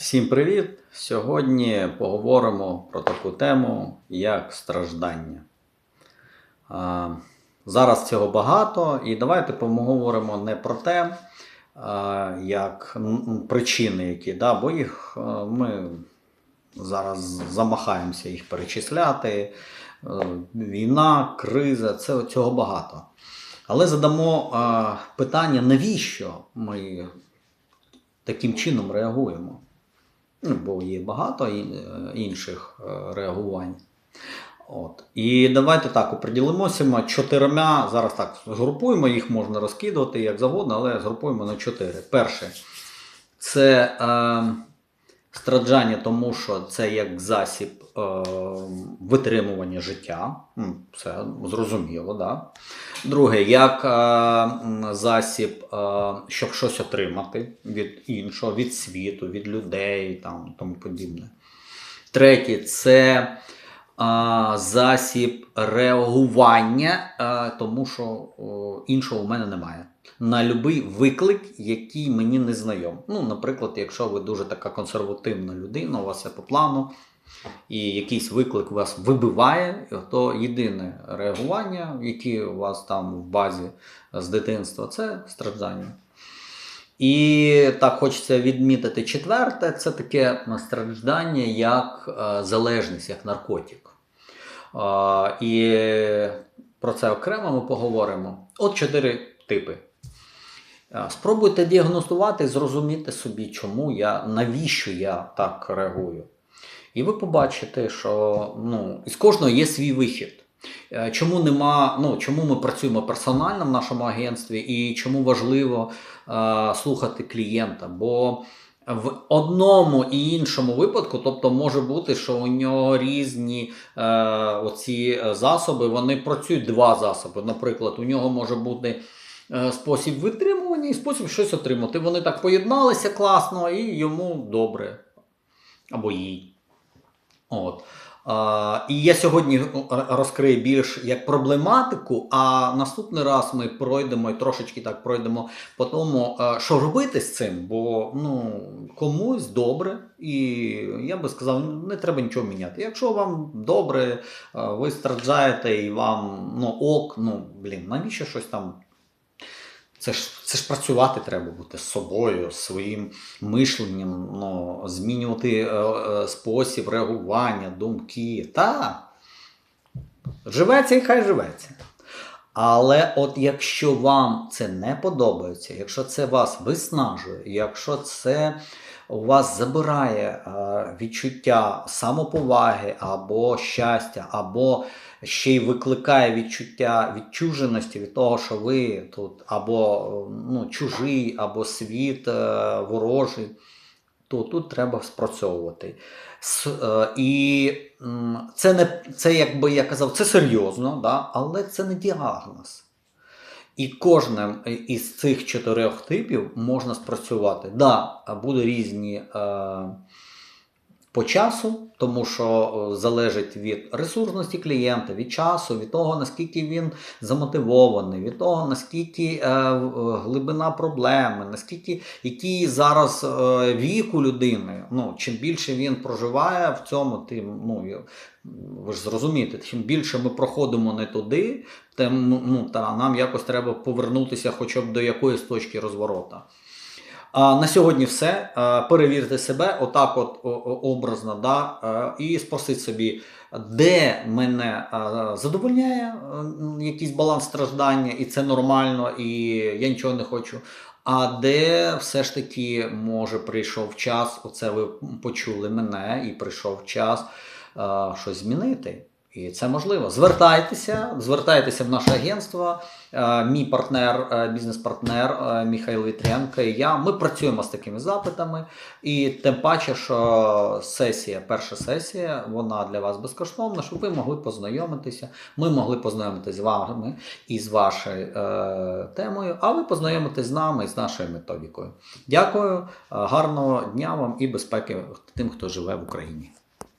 Всім привіт! Сьогодні поговоримо про таку тему, як страждання. Зараз цього багато, і давайте поговоримо не про те, як причини, які, да, бо їх ми зараз замахаємося їх перечисляти. Е, Війна, криза, це цього багато. Але задамо питання, навіщо ми таким чином реагуємо? Ну, бо є багато е, інших е, реагувань. От. І давайте так оприділимося чотирма. Зараз так згрупуємо, їх можна розкидувати як завгодно, але згрупуємо на чотири. Перше, це е, страждання, тому що це як засіб е, витримування життя. Це зрозуміло, да? Друге, як е, засіб, е, щоб щось отримати від іншого, від світу, від людей там, тому подібне. Третє це е, засіб реагування, е, тому що о, іншого у мене немає. На будь-який виклик, який мені не знайом. Ну, наприклад, якщо ви дуже така консервативна людина, у вас все по плану, і якийсь виклик вас вибиває, то єдине реагування, яке у вас там в базі з дитинства, це страждання. І так хочеться відмітити четверте, це таке страждання як е, залежність, як наркотик. Е, І про це окремо ми поговоримо. От чотири типи. Е, Спробуйте діагностувати, зрозуміти собі, чому я, навіщо я так реагую. І ви побачите, що ну, із кожного є свій вихід. Е, Чому нема, ну, чому ми працюємо персонально в нашому агентстві і чому важливо е, слухати клієнта? Бо в одному і іншому випадку, тобто може бути, що у нього різні е, оці засоби, вони працюють два засоби. Наприклад, у нього може бути е, спосіб витримування і спосіб щось отримати. Вони так поєдналися класно і йому добре. Або їй. От. А, і я сьогодні розкрию більш як проблематику, а наступний раз ми пройдемо і трошечки так пройдемо по тому, що робити з цим, бо ну, комусь добре, і я би сказав, не треба нічого міняти. Якщо вам добре, ви страждаєте і вам ну, ок, ну блін, навіщо щось там? Це ж, це ж працювати треба бути з собою, своїм мишленням, ну, змінювати е, е, спосіб реагування, думки. Та живеться і хай живеться. Але от якщо вам це не подобається, якщо це вас виснажує, якщо це у вас забирає е, відчуття самоповаги або щастя, або ще й викликає відчуття відчуженості від того, що ви тут або ну, чужий, або світ е, ворожий, то тут треба спрацьовувати. Е, І це не це, якби я казав, це серйозно, да? але це не діагноз. І кожним із цих чотирьох типів можна спрацювати. Да, буде різні е, по часу, тому що е, залежить від ресурсності клієнта, від часу, від того, наскільки він замотивований, від того, наскільки е, глибина проблеми, наскільки який зараз е, вік у людини. Ну, чим більше він проживає в цьому, тим ну, ви ж зрозумієте, чим більше ми проходимо не туди, тим ну, та, нам якось треба повернутися хоча б до якоїсь точки розворота. А на сьогодні все. Перевірте себе, отак, от образно, да, і спросіть собі, де мене задовольняє якийсь баланс страждання, і це нормально, і я нічого не хочу. А де все ж таки, може, прийшов час, оце ви почули мене, і прийшов час щось змінити. І це можливо. Звертайтеся, звертайтеся в наше агентство. Е, Мій партнер, е, бізнес-партнер е, Михайло Вітренко і я. Ми працюємо з такими запитами. І тим паче, що сесія, перша сесія, вона для вас безкоштовна, щоб ви могли познайомитися. Ми могли познайомитися з вами і з вашою е, темою, а ви познайомитесь з нами і з нашою методикою. Дякую, гарного дня вам і безпеки тим, хто живе в Україні.